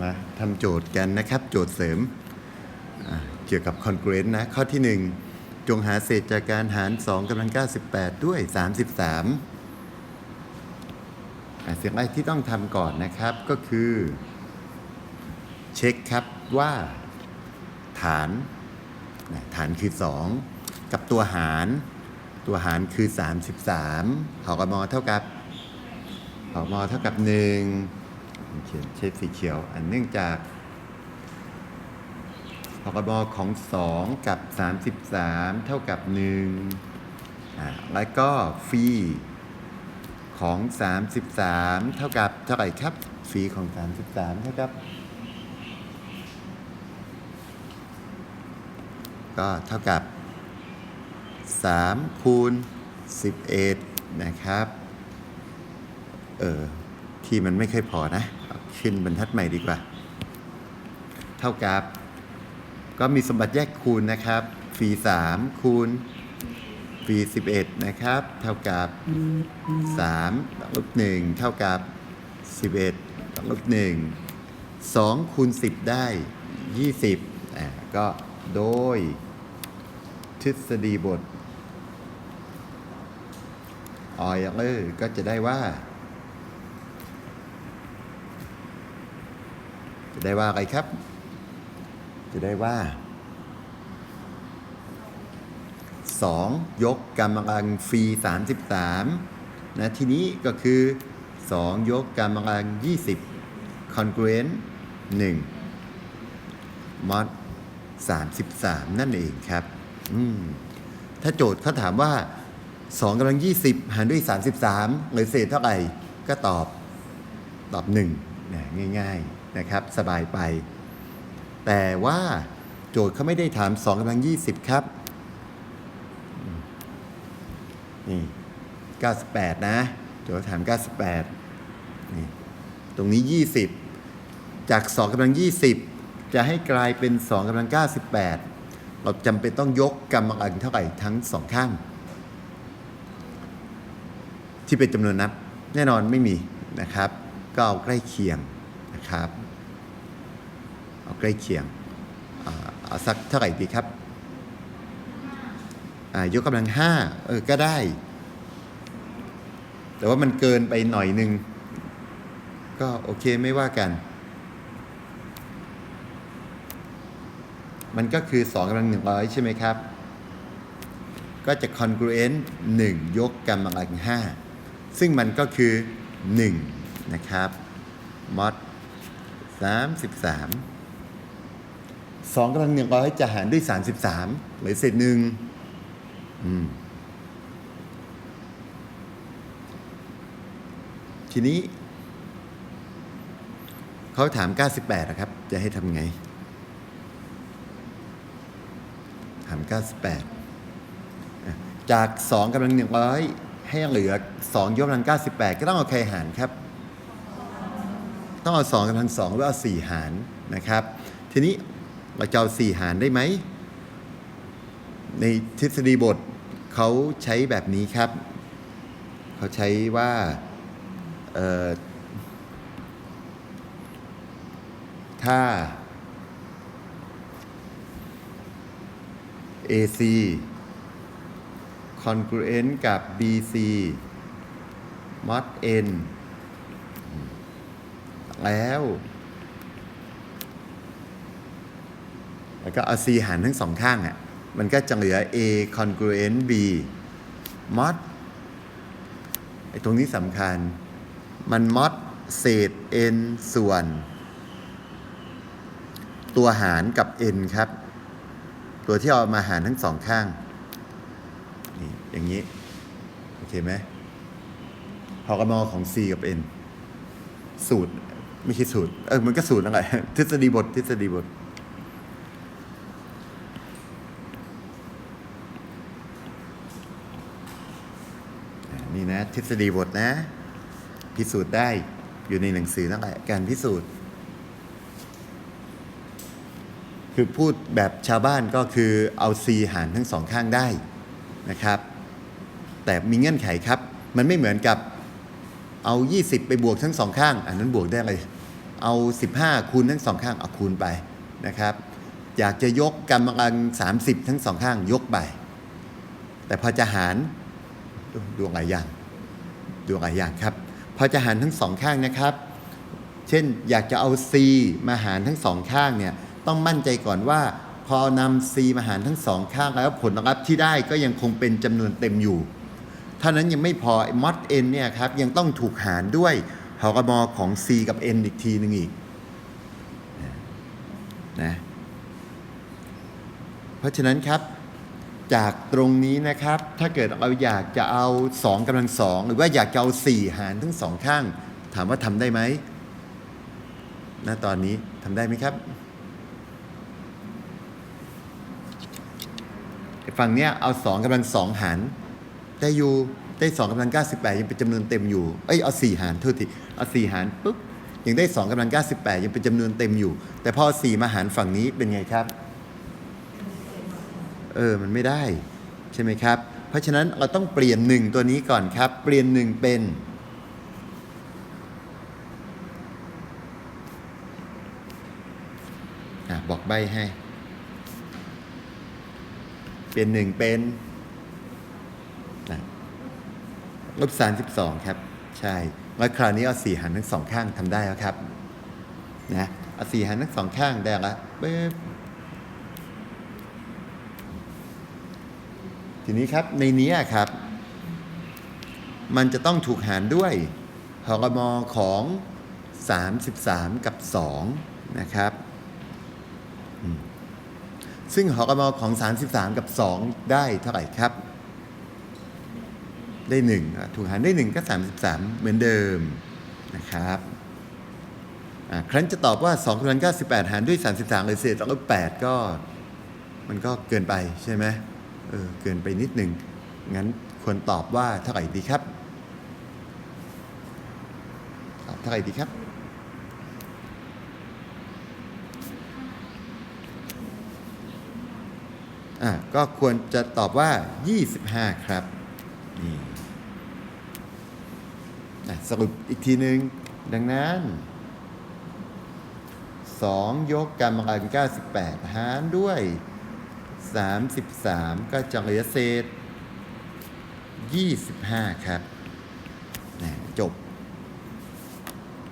มาทำโจทย์กันนะครับ โจทย์เสริมเกี่ยวกับ congruent นะข้อที่ 1 จงหาเศษจากการหาร 2กำลัง 98 ด้วย 33อะสิ่งแรกที่ต้องทำก่อนนะครับก็คือ เช็คครับว่า ฐานฐานคือ 2 กับตัวหารตัวหารคือ 33หอกมเท่ากับหอกมเท่ากับ 1 ขียนเช็ดสีเขียว อันเนื่องจากพกบของ 2 กับ 33 เท่ากับ1อ่าแล้วก็ฟีของ 33 เท่ากับเท่าไหร่ครับฟีของ 33 เท่ากับ ก็เท่ากับ 3 คูณ 11 นะครับ เออ ที่มันไม่เคยพอนะ ขึ้นบรรทัดใหม่ดีกว่า เท่ากับ ก็มีสมบัติแยกคูณนะครับฟี3คูณฟี11 นะครับ เท่ากับ 3ลบ1เท่ากับ 11ลบ1 2คูณ10 ได้ 20อ่าก็โดยทฤษฎีบทออยเลอร์ก็จะได้ว่า จะได้ว่าอะไรครับ จะได้ว่า 2 ยกกำลังฟรี 33 นะ ทีนี้ก็คือ 2 ยกกำลัง 20 congruent 1 mod 33 นั่นเองครับ อืมถ้าโจทย์เขาถามว่า 2กำลัง 20 หารด้วย 33เหลือเศษเท่าไหร่ก็ตอบตอบ1นะง่าย ๆ นะครับสบายไป แต่ว่าโจทย์เขาไม่ได้ถาม2กำลัง 20 ครับ นี่ 98 นะ โจทย์ถาม 98 นี่ ตรงนี้ 20 จาก2กำลัง 20 จะให้กลายเป็น2กำลัง 98 เราจำเป็นต้องยกกำลังเท่าไหร่ทั้งสองข้าง ที่เป็นจำนวนนับ แน่นอนไม่มีนะครับ ก็เอาใกล้เคียง ครับเอาใกล้เคียงเอาสักเท่าไหร่ดีครับยกกำลังห้าเออก็ได้ แต่ว่ามันเกินไปหน่อยนึง ก็โอเคไม่ว่ากัน มันก็คือ2กำลัง100ใช่ไหมครับ ก็จะ congruent 1 ยกกำลัง5ซึ่งมันก็คือ 1 นะครับ mod 33 2กำลัง100จะหารด้วย 33 เหลือเศษหนึ่งทีนี้ เขาถาม 98นะครับ จะให้ทำไง ถาม 98 จาก 2กำลัง100ให้เหลือ 2ยกกำลัง 98 ก็ต้องเอาใครหารครับ ต้องเอา2กำลัง2หรือเอา4หารนะครับ ทีนี้เราจะเอา4หารได้ไหม ในทฤษฎีบทเขาใช้แบบนี้ครับ เขาใช้ว่าถ้า AC congruent กับ BC mod n แล้ว แล้วก็เอา C หารทั้งสองข้างอะ มันก็จะเหลือ A congruent B mod ไอ้ตรงนี้สำคัญ มัน mod เศษ n ส่วน ตัวหารกับ n ครับ ตัวที่เอามาหารทั้งสองข้าง นี่อย่างนี้ โอเคไหมพอกมของ C กับ N สูตร ไม่ใช่สูตร เออมันก็สูตรนั่นแหละทฤษฎีบท ทฤษฎีบท นี่นะ ทฤษฎีบทนะ พิสูจน์ได้อยู่ในหนังสือนั่นแหละการพิสูจน์ คือพูดแบบชาวบ้านก็คือเอา C หารทั้งสองข้างได้นะครับ แต่มีเงื่อนไขครับ มันไม่เหมือนกับ เอา 20 ไปบวกทั้งสองข้าง อันนั้นบวกได้เลย เอา 15 คูณทั้งสองข้างเอาคูณไปนะครับ อยากจะยกกำลัง 30 ทั้งสองข้างยกไป แต่พอจะหารดูหลายอย่างดูหลายอย่างครับ พอจะหารทั้งสองข้างนะครับ เช่นอยากจะเอา c มาหารทั้งสองข้างเนี่ยต้องมั่นใจก่อนว่าพอนำ c มาหารทั้งสองข้างแล้วผลลัพธ์ที่ได้ก็ยังคงเป็นจำนวนเต็มอยู่ เท่านั้นยังไม่พอมอด n เนี่ยครับยังต้องถูกหารด้วยหกมของ c กับ n อีกทีหนึ่งอีกนะเพราะฉะนั้นครับจากตรงนี้นะครับ ถ้าเกิดเราอยากจะเอา 2กำลังสองหรือว่าอยากจะเอา 4 หารทั้งสองข้าง ถามว่าทำได้ไหมณตอนนี้ทำได้ไหมครับฝั่งเนี้ยเอา 2กำลังสองหาร ได้อยู่ได้2กำลัง98ยังเป็นจำนวนเต็มอยู่ เอ้ยเอา4หารโทษทีเอา4หารปุ๊บยังได้2กำลัง98ยังเป็นจำนวนเต็มอยู่ แต่พอเอา4มาหารฝั่งนี้เป็นไงครับ เออมันไม่ได้ใช่ไหมครับ เพราะฉะนั้นเราต้องเปลี่ยนหนึ่งตัวนี้ก่อนครับ เปลี่ยนหนึ่งเป็นบอกใบให้ เปลี่ยนหนึ่งเป็นนะ ลบสามสิบสองครับ ใช่แล้วคราวนี้เอาสี่หารทั้งสองข้างทำได้แล้วครับนะเอาสี่หารทั้งสองข้างได้ละปึ๊บทีนี้ครับในนี้ครับ มันจะต้องถูกหารด้วยหกมของ 33 กับ 2 นะครับ ซึ่งหกมของ 33 กับ 2 ได้เท่าไหร่ครับ ได้1ถูกหารได้ 1 ก็ 33 เหมือนเดิมนะครับครั้นจะตอบว่า2กำลัง98 หารด้วย 33เลยเศษแล้วก็8ก็มันก็เกินไปใช่ไหมเออเกินไปนิดหนึ่งงั้นควรตอบว่าเท่าไหร่ดีครับตอบเท่าไหร่ดีครับ อะก็ควรจะตอบว่า 25 ครับ นี่อะ สรุปอีกทีหนึ่งดังนั้น 2 ยกกำลัง 98 หารด้วย 33 ก็จะเหลือเศษ 25 ครับจบ